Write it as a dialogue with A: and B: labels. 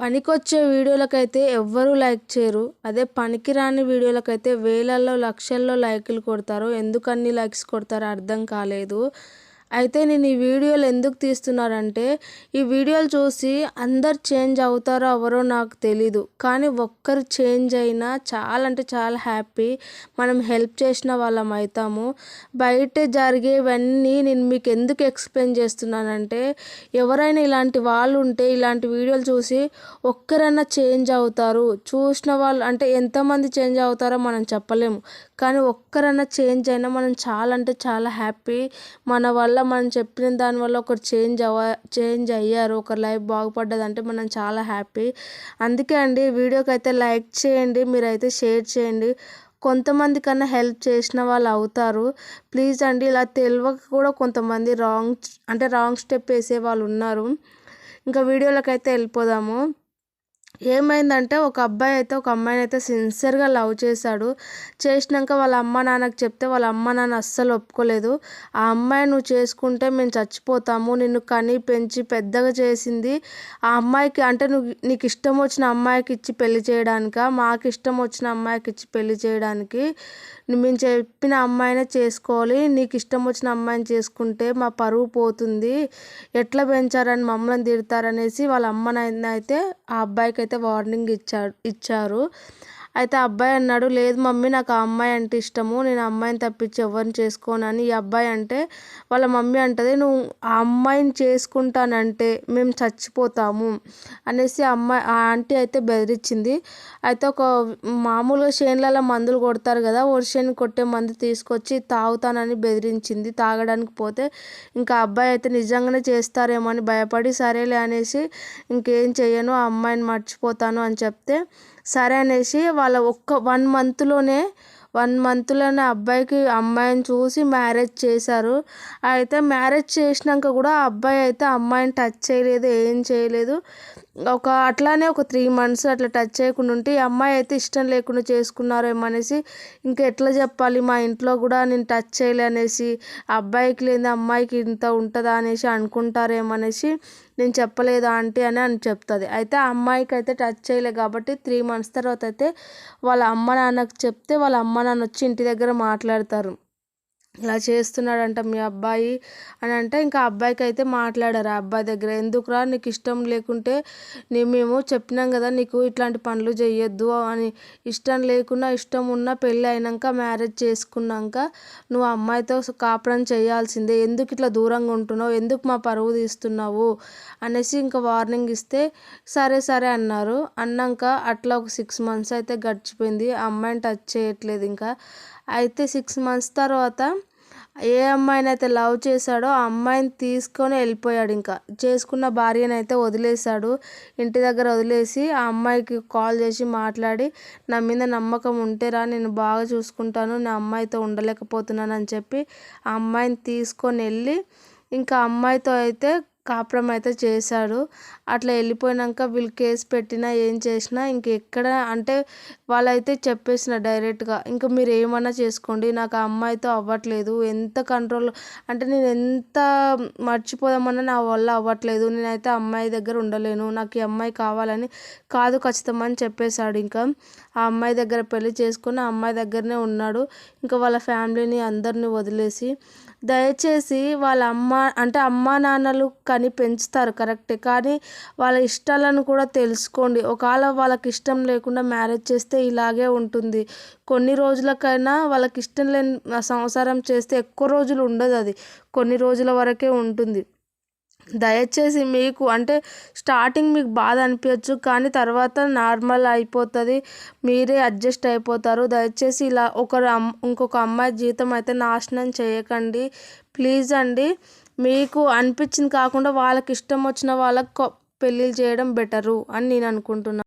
A: పనికొచ్చే వీడియోలకైతే ఎవ్వరూ లైక్ చేయరు. అదే పనికిరాని వీడియోలకైతే వేలల్లో లక్షల్లో లైకులు కొడతారు ఎందుకన్ని లైక్స్ కొడతారో అర్థం కాలేదు. అయితే నేను ఈ వీడియోలు ఎందుకు తీస్తున్నానంటే ఈ వీడియోలు చూసి అందరు చేంజ్ అవుతారో ఎవరో నాకు తెలీదు. కానీ ఒక్కరు చేంజ్ అయినా చాలా అంటే చాలా హ్యాపీ. మనం హెల్ప్ చేసిన వాళ్ళం అవుతాము బయట జరిగేవన్నీ నేను మీకు ఎందుకు ఎక్స్ప్లెయిన్ చేస్తున్నానంటే ఎవరైనా ఇలాంటి వాళ్ళు ఉంటే ఇలాంటి వీడియోలు చూసి ఒక్కరైనా చేంజ్ అవుతారు. చూసిన వాళ్ళు అంటే ఎంతమంది చేంజ్ అవుతారో మనం చెప్పలేము. కానీ ఒక్కరైనా చేంజ్ అయినా మనం చాలా అంటే చాలా హ్యాపీ. మన వల్ల మనం చెప్పిన దానివల్ల ఒకరు చేంజ్ అవ చేంజ్ అయ్యారు ఒకరు లైఫ్ బాగుపడ్డది అంటే మనం చాలా హ్యాపీ అందుకే అండి వీడియోకి అయితే లైక్ చేయండి మీరైతే షేర్ చేయండి. కొంతమంది కన్నా హెల్ప్ చేసిన వాళ్ళు అవుతారు. ప్లీజ్ అండి ఇలా తెలియక కూడా కొంతమంది రాంగ్ అంటే రాంగ్ స్టెప్ వేసే వాళ్ళు ఉన్నారు. ఇంకా వీడియోలోకి అయితే వెళ్ళిపోదాము. ఏమైందంటే ఒక అబ్బాయి అయితే ఒక అమ్మాయిని అయితే సిన్సియర్గా లవ్ చేశాడు. చేసినాక వాళ్ళ అమ్మ నాన్నకి చెప్తే వాళ్ళ అమ్మ నాన్న అస్సలు ఒప్పుకోలేదు. ఆ అమ్మాయి నువ్వు చేసుకుంటే మేము చచ్చిపోతాము నిన్ను కని పెంచి పెద్దగా చేసింది. ఆ అమ్మాయికి అంటే నువ్వు నీకు ఇష్టం వచ్చిన అమ్మాయికి ఇచ్చి పెళ్ళి చేయడానిక? మాకు ఇష్టం వచ్చిన అమ్మాయికి ఇచ్చి పెళ్ళి చేయడానికి మేము చెప్పిన అమ్మాయినే చేసుకోవాలి. నీకు ఇష్టం వచ్చిన అమ్మాయిని చేసుకుంటే మా పరువు పోతుంది. ఎట్లా పెంచారని మమ్మల్ని తిడతారనేసి వాళ్ళ అమ్మనైతే ఆ అబ్బాయికి అయితే వార్నింగ్ ఇచ్చారు ఇచ్చారు. అయితే అబ్బాయి అన్నాడు లేదు మమ్మీ నాకు ఆ అమ్మాయి అంటే ఇష్టము. నేను అమ్మాయిని తప్పించి ఎవరిని చేసుకోనని. ఈ అబ్బాయి అంటే వాళ్ళ మమ్మీ అంటది నువ్వు ఆ అమ్మాయిని చేసుకుంటానంటే మేము చచ్చిపోతాము. అనేసి అమ్మాయి ఆ ఆంటీ అయితే బెదిరించింది అయితే ఒక మామూలుగా చేనులలో మందులు కొడతారు కదా వర్షాన్ని కొట్టే మందు తీసుకొచ్చి తాగుతానని బెదిరించింది. తాగడానికి పోతే ఇంకా అబ్బాయి అయితే నిజంగానే చేస్తారేమో అని భయపడి సరేలే అనేసి ఇంకేం చేయను ఆ అమ్మాయిని మర్చిపోతాను అని చెప్తే సరే అనేసి వాళ్ళ ఒక్క వన్ మంత్లోనే వన్ మంత్లోనే అబ్బాయికి అమ్మాయిని చూసి మ్యారేజ్ చేశారు. అయితే మ్యారేజ్ చేసినాక కూడా ఆ అబ్బాయి అయితే అమ్మాయిని టచ్ చేయలేదు ఏం చేయలేదు. ఒక అట్లానే ఒక త్రీ మంత్స్ అట్లా టచ్ చేయకుండా ఉంటే ఈ అమ్మాయి అయితే ఇష్టం లేకుండా చేసుకున్నారేమో అనేసి ఇంకా ఎట్లా చెప్పాలి? మా ఇంట్లో కూడా నేను టచ్ చేయలే అనేసి అబ్బాయికి లేని అమ్మాయికి ఇంత ఉంటుందా అనేసి అనుకుంటారేమో అనేసి నేను చెప్పలేదు ఆంటీ అని అని చెప్తుంది. అయితే ఆ అమ్మాయికి అయితే టచ్ చేయలే కాబట్టి త్రీ మంత్స్ తర్వాత అయితే వాళ్ళ అమ్మ నాన్నకు చెప్తే వాళ్ళ అమ్మ నాన్న వచ్చి ఇంటి దగ్గర మాట్లాడతారు. ఇలా చేస్తున్నాడంట మీ అబ్బాయి అని అంటే ఇంకా అబ్బాయికి అయితే మాట్లాడారు. ఆ అబ్బాయి దగ్గర ఎందుకురా నీకు ఇష్టం లేకుంటే నీ మేము చెప్పినాం కదా నీకు ఇట్లాంటి పనులు చేయొద్దు అని. ఇష్టం లేకున్నా ఇష్టం ఉన్న పెళ్ళి అయినాక మ్యారేజ్ చేసుకున్నాక నువ్వు అమ్మాయితో కాపురం చేయాల్సిందే. ఎందుకు ఇట్లా దూరంగా ఉంటున్నావు? ఎందుకు మా పరువు తీస్తున్నావు? అనేసి ఇంకా వార్నింగ్ ఇస్తే సరే సరే అన్నారు. అన్నాక అట్లా ఒక సిక్స్ మంత్స్ అయితే గడిచిపోయింది. ఆ అమ్మాయిని టచ్ చేయట్లేదు ఇంకా. అయితే సిక్స్ మంత్స్ తర్వాత ఏ అమ్మాయిని అయితే లవ్ చేశాడో ఆ అమ్మాయిని తీసుకొని వెళ్ళిపోయాడు ఇంకా. చేసుకున్న భార్యను అయితే వదిలేశాడు. ఇంటి దగ్గర వదిలేసి ఆ అమ్మాయికి కాల్ చేసి మాట్లాడి నా మీద నమ్మకం ఉంటేరా నేను బాగా చూసుకుంటాను నా అమ్మాయితో ఉండలేకపోతున్నాను అని చెప్పి ఆ అమ్మాయిని తీసుకొని వెళ్ళి ఇంకా అమ్మాయితో అయితే కాపురం అయితే చేశాడు అట్లా వెళ్ళిపోయినాక వీళ్ళు కేసు పెట్టినా ఏం చేసినా ఇంకెక్కడ అంటే వాళ్ళైతే చెప్పేసిన డైరెక్ట్గా ఇంకా మీరు ఏమన్నా చేసుకోండి నాకు ఆ అమ్మాయితో అవ్వట్లేదు ఎంత కంట్రోల్ అంటే నేను ఎంత మర్చిపోదామన్నా నా వల్ల అవ్వట్లేదు నేనైతే అమ్మాయి దగ్గర ఉండలేను నాకు ఈ అమ్మాయి కావాలని కాదు ఖచ్చితం అని చెప్పేశాడు ఇంకా. ఆ అమ్మాయి దగ్గర పెళ్ళి చేసుకుని ఆ అమ్మాయి దగ్గరనే ఉన్నాడు. ఇంకా వాళ్ళ ఫ్యామిలీని అందరిని వదిలేసి దయచేసి వాళ్ళ అమ్మ అంటే అమ్మా నాన్నలు కానీ పెంచుతారు కరెక్టే. కానీ వాళ్ళ ఇష్టాలను కూడా తెలుసుకోండి. ఒకవేళ వాళ్ళకి ఇష్టం లేకుండా మ్యారేజ్ చేస్తే ఇలాగే ఉంటుంది. కొన్ని రోజులకైనా వాళ్ళకి ఇష్టం లేని సంసారం చేస్తే ఎక్కువ రోజులు ఉండదు అది. కొన్ని రోజుల వరకే ఉంటుంది. దయచేసి మీకు అంటే స్టార్టింగ్ మీకు బాధ అనిపించచ్చు కానీ తర్వాత నార్మల్ అయిపోతుంది. మీరే అడ్జస్ట్ అయిపోతారు. దయచేసి ఇలా ఒకరు ఇంకొక అమ్మాయి జీవితం అయితే నాశనం చేయకండి. ప్లీజ్ అండి. మీకు అనిపించింది కాకుండా వాళ్ళకి ఇష్టం వచ్చిన వాళ్ళకి పెళ్ళిళ్ళు చేయడం బెటరు అని నేను అనుకుంటున్నాను